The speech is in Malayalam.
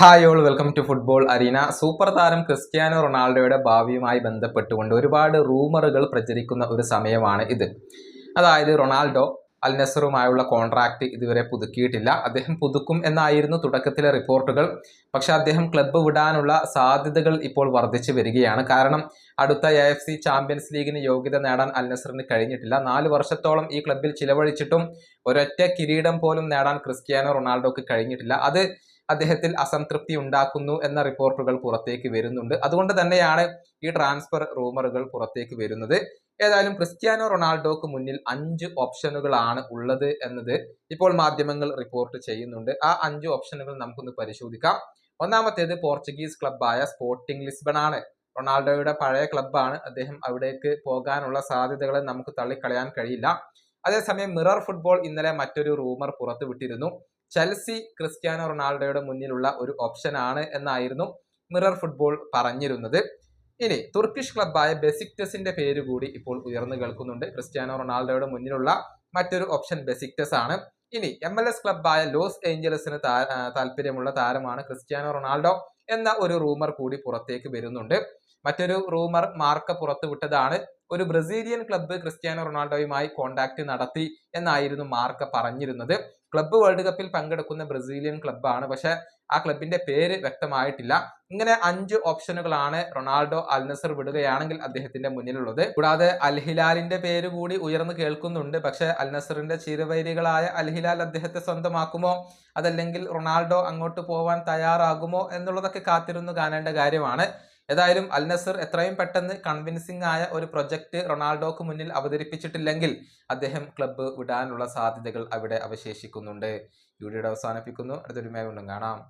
Hi all welcome to football arena. Super താരം ക്രിസ്ത്യാനോ റൊണാൾഡോയുടെ ഭാവിയുമായി ബന്ധപ്പെട്ടുകൊണ്ട് ഒരുപാട് റൂമറുകൾ പ്രചരിക്കുന്ന ഒരു സമയമാണ് ഇത്. അതായത് റൊണാൾഡോ അൽ നസറുമായുള്ള കോൺട്രാക്ട് ഇതുവരെ പുതുക്കിയിട്ടില്ല. അദ്ദേഹം പുതുക്കും എന്നായിരുന്നു തുടക്കത്തിലെ റിപ്പോർട്ടുകൾ. പക്ഷേ അദ്ദേഹം ക്ലബ്ബ് വിടാനുള്ള സാധ്യതകൾ ഇപ്പോൾ വർദ്ധിച്ചു വരികയാണ്. കാരണം അടുത്ത എ എഫ് സി ചാമ്പ്യൻസ് ലീഗിന് യോഗ്യത നേടാൻ അൽ നസറിന് കഴിഞ്ഞിട്ടില്ല. നാല് വർഷത്തോളം ഈ ക്ലബ്ബിൽ ചിലവഴിച്ചിട്ടും ഒരൊറ്റ കിരീടം പോലും നേടാൻ ക്രിസ്ത്യാനോ റൊണാൾഡോക്ക് കഴിഞ്ഞിട്ടില്ല. അത് അദ്ദേഹത്തിൽ അസംതൃപ്തി ഉണ്ടാക്കുന്നു എന്ന റിപ്പോർട്ടുകൾ പുറത്തേക്ക് വരുന്നുണ്ട്. അതുകൊണ്ട് തന്നെയാണ് ഈ ട്രാൻസ്ഫർ റൂമറുകൾ പുറത്തേക്ക് വരുന്നത്. ഏതായാലും ക്രിസ്ത്യാനോ റൊണാൾഡോക്ക് മുന്നിൽ അഞ്ച് ഓപ്ഷനുകളാണ് ഉള്ളത് എന്നത് ഇപ്പോൾ മാധ്യമങ്ങൾ റിപ്പോർട്ട് ചെയ്യുന്നുണ്ട്. ആ അഞ്ച് ഓപ്ഷനുകൾ നമുക്കൊന്ന് പരിശോധിക്കാം. ഒന്നാമത്തേത് പോർച്ചുഗീസ് ക്ലബ്ബായ സ്പോർട്ടിംഗ് ലിസ്ബൺ ആണ്. റൊണാൾഡോയുടെ പഴയ ക്ലബ്ബാണ് അദ്ദേഹം അവിടേക്ക് പോകാനുള്ള സാധ്യതകളെ നമുക്ക് തള്ളിക്കളയാൻ കഴിയില്ല. അതേസമയം മിറർ ഫുട്ബോൾ ഇന്നലെ മറ്റൊരു റൂമർ പുറത്തുവിട്ടിരുന്നു. ചെൽസി ക്രിസ്ത്യാനോ റൊണാൾഡോയുടെ മുന്നിലുള്ള ഒരു ഓപ്ഷൻ ആണ് എന്നായിരുന്നു മിറർ ഫുട്ബോൾ പറഞ്ഞിരുന്നത്. ഇനി തുർക്കിഷ് ക്ലബായ ബെസിക്ടസിന്റെ പേര് കൂടി ഇപ്പോൾ ഉയർന്നു കേൾക്കുന്നുണ്ട്. ക്രിസ്ത്യാനോ റൊണാൾഡോയുടെ മുന്നിലുള്ള മറ്റൊരു ഓപ്ഷൻ ബെസിക്ടസ് ആണ്. ഇനി എം എൽ എസ് ക്ലബായ ലോസ് ഏഞ്ചലസിന് താല്പര്യമുള്ള താരമാണ് ക്രിസ്ത്യാനോ റൊണാൾഡോ എന്ന ഒരു റൂമർ കൂടി പുറത്തേക്ക് വരുന്നുണ്ട്. മറ്റൊരു റൂമർ മാർക്ക പുറത്തുവിട്ടതാണ് ഒരു ബ്രസീലിയൻ ക്ലബ്ബ് ക്രിസ്ത്യാനോ റൊണാൾഡോയുമായി കോണ്ടാക്ട് നടത്തി എന്നായിരുന്നു മാർക്ക പറഞ്ഞിരുന്നത്. ക്ലബ്ബ് വേൾഡ് കപ്പിൽ പങ്കെടുക്കുന്ന ബ്രസീലിയൻ ക്ലബ്ബാണ് പക്ഷെ ആ ക്ലബിന്റെ പേര് വ്യക്തമായിട്ടില്ല. ഇങ്ങനെ അഞ്ച് ഓപ്ഷനുകളാണ് റൊണാൾഡോ അൽനസർ വിടുകയാണെങ്കിൽ അദ്ദേഹത്തിന്റെ മുന്നിലുള്ളത്. കൂടാതെ അൽഹിലാലിന്റെ പേര് കൂടി ഉയർന്നു കേൾക്കുന്നുണ്ട്. പക്ഷെ അൽനസറിന്റെ ചിരവൈരികളായ അൽഹിലാൽ അദ്ദേഹത്തെ സ്വന്തമാക്കുമോ? അതല്ലെങ്കിൽ റൊണാൾഡോ അങ്ങോട്ട് പോവാൻ തയ്യാറാകുമോ? എന്നുള്ളതൊക്കെ കാത്തിരുന്നു കാണേണ്ട കാര്യമാണ്. ഏതായാലും അൽനസർ എത്രയും പെട്ടെന്ന് കൺവിൻസിംഗ് ആയ ഒരു പ്രൊജക്ട് റൊണാൾഡോക്ക് മുന്നിൽ അവതരിപ്പിച്ചിട്ടില്ലെങ്കിൽ അദ്ദേഹം ക്ലബ്ബ് വിടാനുള്ള സാധ്യതകൾ അവിടെ അവശേഷിക്കുന്നുണ്ട്. വീഡിയോയുടെ അവസാനിപ്പിക്കുന്നു. കൊണ്ടും കാണാം.